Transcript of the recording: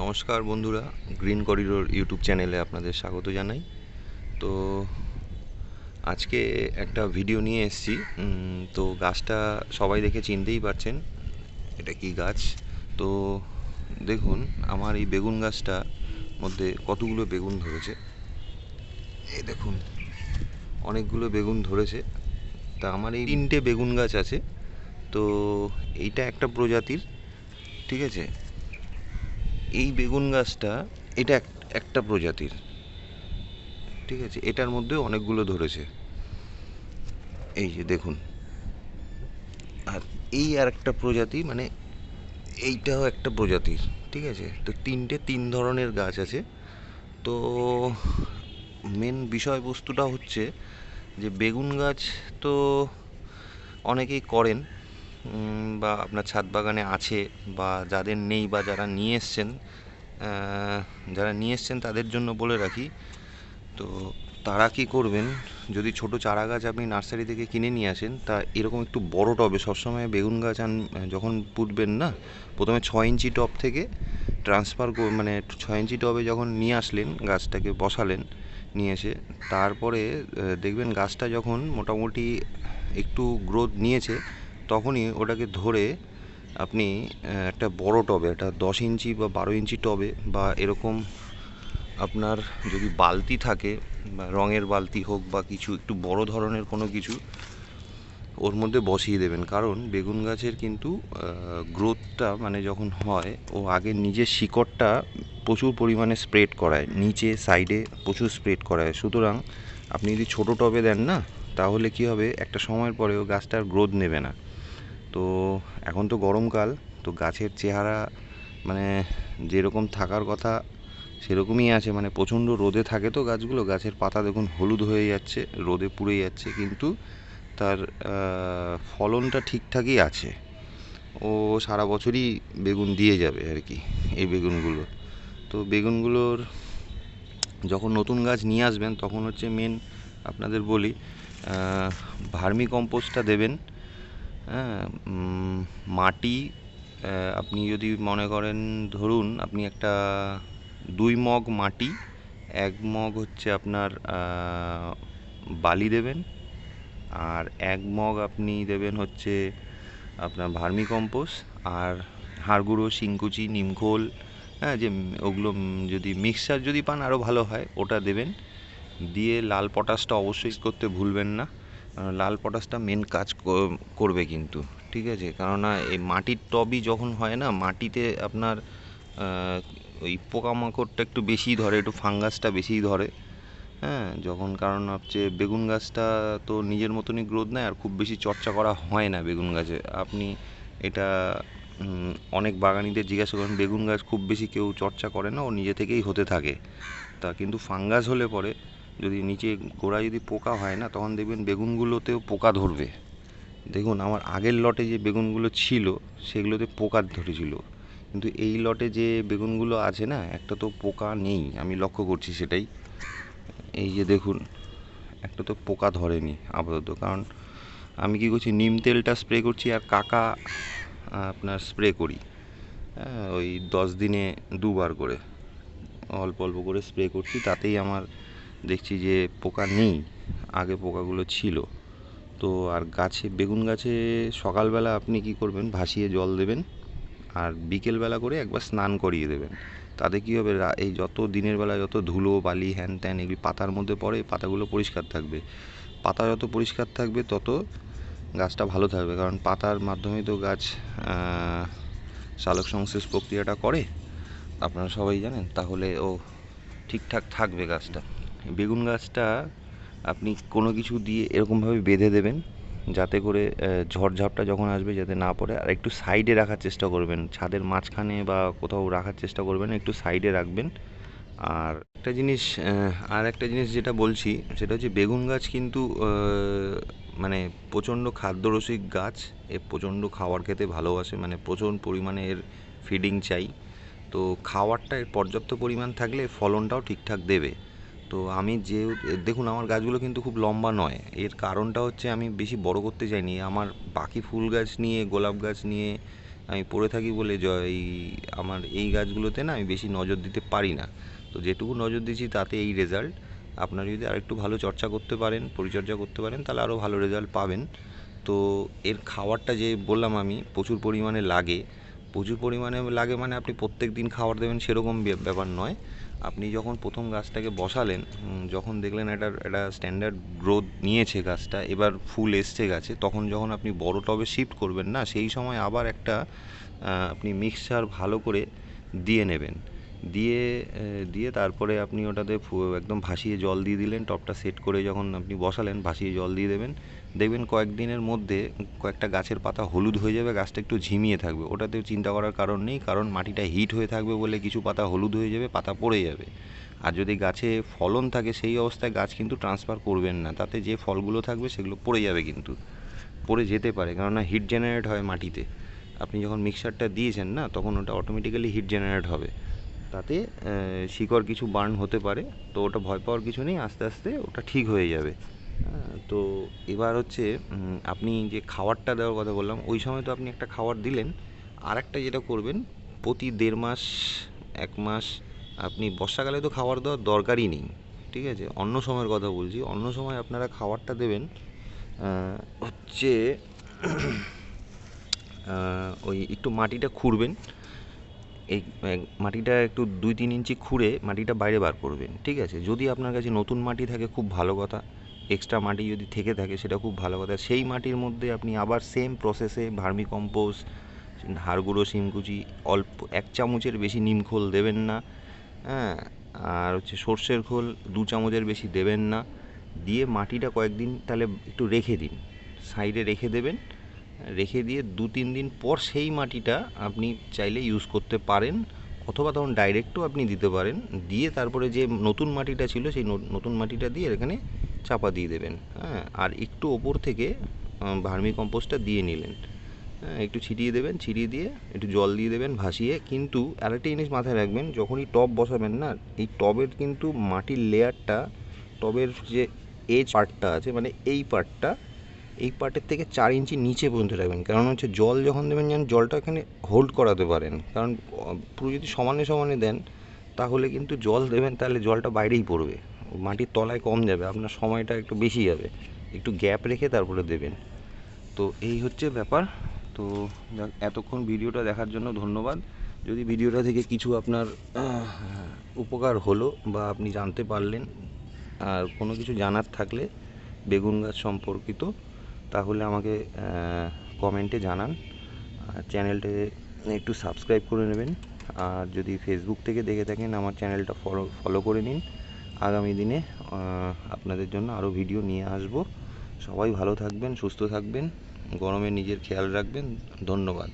নমস্কার বন্ধুরা, green corridor YouTube চ্যানেলে আপনাদের স্বাগত জানাই। তো আজকে একটা ভিডিও নিয়ে এসেছি। তো গাছটা সবাই দেখে চিনতেই পারছেন, এটা কি গাছ? তো দেখুন, আমার এই বেগুন গাছটা মধ্যে কতগুলো বেগুন ধরেছে। এই দেখুন, অনেকগুলো বেগুন ধরেছে। তা আমার এই তিনটে বেগুন গাছ আছে। তো এইটা একটা প্রজাতির, ঠিক আছে? এই বেগুন গাছটা, এটা এক- একটা প্রজাতির। ঠিক আছে? এটার মধ্যে অনেকগুলো ধরেছে। এই যে, দেখুন। আর এই আর একটা প্রজাতি মানে এইটাও একটা প্রজাতির ঠিক আছে? তো তিনটে, তিন ধরনের গাছ আছে। তো মেন বিষয়বস্তুটা হচ্ছে যে, বেগুন গাছ তো অনেকেই করেন বা আপনার ছাদ বাগানে আছে বা যাদের নেই বা যারা নিয়ে এসছেন যারা নিয়ে এসছেন তাদের জন্য বলে রাখি। তো তারা কি করবেন, যদি ছোট চারা গাছ আপনি নার্সারি থেকে কিনে নিয়ে আসেন, তা এরকম একটু বড় টবে, সবসময় বেগুন গাছ আন, যখন পুঁতবেন না, প্রথমে ছয় ইঞ্চি টব থেকে ট্রান্সফার মানে ছয় ইঞ্চি টবে যখন নিয়ে আসলেন, গাছটাকে বসালেন, নিয়ে এসে তারপরে দেখবেন গাছটা যখন মোটামুটি একটু গ্রোথ নিয়েছে তখনই ওটাকে ধরে আপনি একটা বড় টবে, একটা দশ ইঞ্চি বা বারো ইঞ্চি টবে বা এরকম আপনার যদি বালতি থাকে, বা রঙের বালতি হোক বা কিছু, একটু বড় ধরনের কোনো কিছু, ওর মধ্যে বসিয়ে দেবেন। কারণ বেগুন গাছের কিন্তু গ্রোথটা মানে যখন হয়, ও আগে নিজের শিকড়টা প্রচুর পরিমাণে স্প্রেড করায়, নিচে সাইডে প্রচুর স্প্রেড করায়। সুতরাং আপনি যদি ছোটো টবে দেন না, তাহলে কি হবে? একটা সময়ের পরে ও গাছটার গ্রোথ নেবে না। তো এখন তো গরমকাল, তো গাছের চেহারা মানে যেরকম থাকার কথা সেরকমই আছে মানে প্রচণ্ড রোদে থাকে তো গাছগুলো, গাছের পাতা দেখুন হলুদ হয়ে যাচ্ছে, রোদে পুড়ে যাচ্ছে, কিন্তু তার ফলনটা ঠিকঠাকই আছে। ও সারা বছরই বেগুন দিয়ে যাবে আর কি, এই বেগুনগুলো। তো বেগুনগুলোর যখন নতুন গাছ নিয়ে আসবেন, তখন হচ্ছে মেন আপনাদের বলি ভার্মি কম্পোস্টটা দেবেন হ্যাঁ মাটি আপনি যদি মনে করেন, ধরুন আপনি একটা দুই মগ মাটি, এক মগ হচ্ছে আপনার বালি দেবেন, আর এক মগ আপনি দেবেন হচ্ছে আপনার ভার্মি কম্পোস্ট আর হাড় গুঁড়ো শিংকুচি, নিমখোল হ্যাঁ যে ওগুলো যদি মিক্সচার যদি পান আরও ভালো হয়, ওটা দেবেন। দিয়ে লাল পটাশটা অবশ্যই করতে ভুলবেন না। লাল পটাশটা মেন কাজ কর- করবে কিন্তু, ঠিক আছে? কেননা এই মাটির টবই যখন হয় না, মাটিতে আপনার ওই পোকামাকড়টা একটু বেশি ধরে, একটু ফাঙ্গাসটা বেশিই ধরে হ্যাঁ? যখন কারণ হচ্ছে বেগুন গাছটা তো নিজের মতনই গ্রোথ নেয় আর খুব বেশি চর্চা করা হয় না বেগুন গাছে। আপনি এটা অনেক বাগানিদের জিজ্ঞাসা করেন, বেগুন গাছ খুব বেশি কেউ চর্চা করে না, ও নিজে থেকেই হতে থাকে। তা কিন্তু ফাঙ্গাস হলে পরে যদি নিচে গোড়ায় যদি পোকা হয় না, তখন দেখবেন বেগুনগুলোতেও পোকা ধরবে। দেখুন, আমার আগের লটে যে বেগুনগুলো ছিল, সেগুলোতে পোকা ধরেছিল। কিন্তু এই লটে যে বেগুনগুলো আছে না, একটা তো পোকা নেই, আমি লক্ষ্য করছি সেটাই। এই যে দেখুন, একটা তো পোকা ধরেনি আপাতত। কারণ আমি কি করছি, নিম তেলটা স্প্রে করছি আর কাকা আপনার স্প্রে করি। হ্যাঁ ওই দশ দিনে দুবার করে। অল্প অল্প করে স্প্রে করছি, তাতেই আমার দেখছি যে পোকা নেই, আগে পোকাগুলো ছিল। তো আর গাছে, বেগুন গাছে সকালবেলা আপনি কি করবেন? ভাসিয়ে জল দেবেন আর বিকেলবেলা করে একবার স্নান করিয়ে দেবেন। তাতে কী হবে? এই যত দিনের বেলা যত ধুলো, বালি, হ্যান ত্যান এগুলি পাতার মধ্যে পড়ে, পাতাগুলো পরিষ্কার থাকবে। পাতা যত পরিষ্কার থাকবে, তত গাছটা ভালো থাকবে। কারণ পাতার মাধ্যমেই তো গাছ সালোক সংশ্লেষ প্রক্রিয়াটা করে। আপনারা সবাই জানেন, তাহলে ও ঠিকঠাক থাকবে গাছটা। বেগুন গাছটা আপনি কোনো কিছু দিয়ে এরকমভাবে বেঁধে দেবেন, যাতে করে ঝড়ঝাপটা যখন আসবে যাতে না পড়ে। আর একটু সাইডে রাখার চেষ্টা করবেন, ছাদের মাঝখানে বা কোথাও রাখার চেষ্টা করবেন, একটু সাইডে রাখবেন। আর একটা জিনিস আর একটা জিনিস যেটা বলছি, সেটা হচ্ছে বেগুন গাছ কিন্তু মানে প্রচণ্ড খাদ্যরসিক গাছ, এ প্রচণ্ড খাবার খেতে ভালোবাসে মানে প্রচুর পরিমাণে এর ফিডিং চাই। তো খাওয়ারটা পর্যাপ্ত পরিমাণ থাকলে ফলনটাও ঠিকঠাক দেবে। তো আমি যে, দেখুন, আমার গাছগুলো কিন্তু খুব লম্বা নয়। এর কারণটা হচ্ছে আমি বেশি বড় করতে চাইনি। আমার বাকি ফুল গাছ নিয়ে, গোলাপ গাছ নিয়ে আমি পড়ে থাকি বলে এই আমার এই গাছগুলোতে না আমি বেশি নজর দিতে পারি না। তো যেটুকু নজর দিয়েছি তাতে এই রেজাল্ট আপনারা যদি আরেকটু ভালো চর্চা করতে পারেন, পরিচর্যা করতে পারেন, তাহলে আরও ভালো রেজাল্ট পাবেন। তো এর খাবারটা যে বললাম আমি, প্রচুর পরিমাণে লাগে। প্রচুর পরিমাণে লাগে মানে আপনি প্রত্যেক দিন খাবার দেবেন সেরকম ব্যাপার নয়। আপনি যখন প্রথম গাছটাকে বসালেন যখন দেখলেন একটা একটা স্ট্যান্ডার্ড গ্রোথ নিয়েছে গাছটা, এবার ফুল এসছে গাছে, তখন যখন আপনি বড় টবে শিফট করবেন না, সেই সময় আবার একটা আপনি মিক্সচার ভালো করে দিয়ে নেবেন। দিয়ে দিয়ে তারপরে আপনি ওটাতে একদম ভাসিয়ে জল দিয়ে দিলেন টবটা সেট করে যখন আপনি বসালেন, ভাসিয়ে জল দিয়ে দেবেন। দেখবেন কয়েকদিনের মধ্যে কয়েকটা গাছের পাতা হলুদ হয়ে যাবে, গাছটা একটু ঝিমিয়ে থাকবে। ওটাতেও চিন্তা করার কারণ নেই, কারণ মাটিটা হিট হয়ে থাকবে বলে কিছু পাতা হলুদ হয়ে যাবে, পাতা পড়ে যাবে। আর যদি গাছে ফলন থাকে, সেই অবস্থায় গাছ কিন্তু ট্রান্সফার করবেন না। তাতে যে ফলগুলো থাকবে, সেগুলো পড়ে যাবে কিন্তু। পড়ে যেতে পারে, কেননা হিট জেনারেট হয় মাটিতে। আপনি যখন মিক্সারটা দিয়েছেন না, তখন ওটা অটোমেটিক্যালি হিট জেনারেট হবে। তাতে শিকড় কিছু বার্ন হতে পারে, তো ওটা ভয় পাওয়ার কিছু নেই, আস্তে আস্তে ওটা ঠিক হয়ে যাবে। তো এবার হচ্ছে আপনি যে খাবারটা দেওয়ার কথা বললাম, ওই সময় তো আপনি একটা খাবার দিলেন আর একটা যেটা করবেন, প্রতি দেড় মাস, এক মাস, আপনি বর্ষাকালে তো খাবার দেওয়ার দরকারই নেই, ঠিক আছে? অন্য সময়ের কথা বলছি, অন্য সময় আপনারা খাবারটা দেবেন হচ্ছে ওই একটু মাটিটা খুঁড়বেন এই মাটিটা একটু দুই তিন ইঞ্চি খুঁড়ে মাটিটা বাইরে বার করবেন, ঠিক আছে? যদি আপনার কাছে নতুন মাটি থাকে, খুব ভালো কথা। এক্সট্রা মাটি যদি থেকে থাকে, সেটা খুব ভালো কথা। সেই মাটির মধ্যে আপনি আবার সেম প্রসেসে ভার্মি কম্পোস্ট হাড় গুঁড়ো শিমকুচি, অল্প এক চামচের বেশি নিমখোল দেবেন না হ্যাঁ? আর হচ্ছে সর্ষের খোল দু চামচের বেশি দেবেন না। দিয়ে মাটিটা কয়েকদিন তাহলে একটু রেখে দিন। সাইডে রেখে দেবেন রেখে দিয়ে দু তিন দিন পর সেই মাটিটা আপনি চাইলে ইউজ করতে পারেন, অথবা তখন ডাইরেক্টও আপনি দিতে পারেন। দিয়ে তারপরে যে নতুন মাটিটা ছিল, সেই নতুন মাটিটা দিয়ে এখানে চাপা দিয়ে দেবেন। হ্যাঁ আর একটু ওপর থেকে ভার্মি কম্পোস্টটা দিয়ে নিলেন। হ্যাঁ একটু ছিটিয়ে দেবেন, ছিটিয়ে দিয়ে একটু জল দিয়ে দেবেন ভাসিয়ে। কিন্তু আরেকটা জিনিস মাথায় রাখবেন, যখনই টব বসাবেন না, এই টবের কিন্তু মাটির লেয়ারটা টবের যে এজ পার্টটা আছে মানে এই পার্টটা এই পার্টের থেকে চার ইঞ্চি নিচে পর্যন্ত রাখবেন। কারণ হচ্ছে জল যখন দেবেন, যেন জলটা এখানে হোল্ড করাতে পারেন। কারণ পুরো যদি সমানে সমানে দেন, তাহলে কিন্তু জল দেবেন, তাহলে জলটা বাইরেই পড়বে। মাটির তলায় কম যাবে, আপনার সময়টা একটু বেশি যাবে। একটু গ্যাপ রেখে তারপরে দেবেন। তো এই হচ্ছে ব্যাপার। তো এতক্ষণ ভিডিওটা দেখার জন্য ধন্যবাদ। যদি ভিডিওটা থেকে কিছু আপনার উপকার হলো বা আপনি জানতে পারলেন, আর কোনো কিছু জানার থাকলে বেগুন গাছ সম্পর্কিত তাহলে আমাকে কমেন্টে জানান। চ্যানেলটি একটু সাবস্ক্রাইব করে নেবেন। আর যদি ফেসবুক থেকে দেখে থাকেন, আমার চ্যানেলটা ফলো ফলো করে নিন। আগামী দিনে আপনাদের জন্য আরও ভিডিও নিয়ে আসব। সবাই ভালো থাকবেন, সুস্থ থাকবেন। গরমে নিজের খেয়াল রাখবেন। ধন্যবাদ।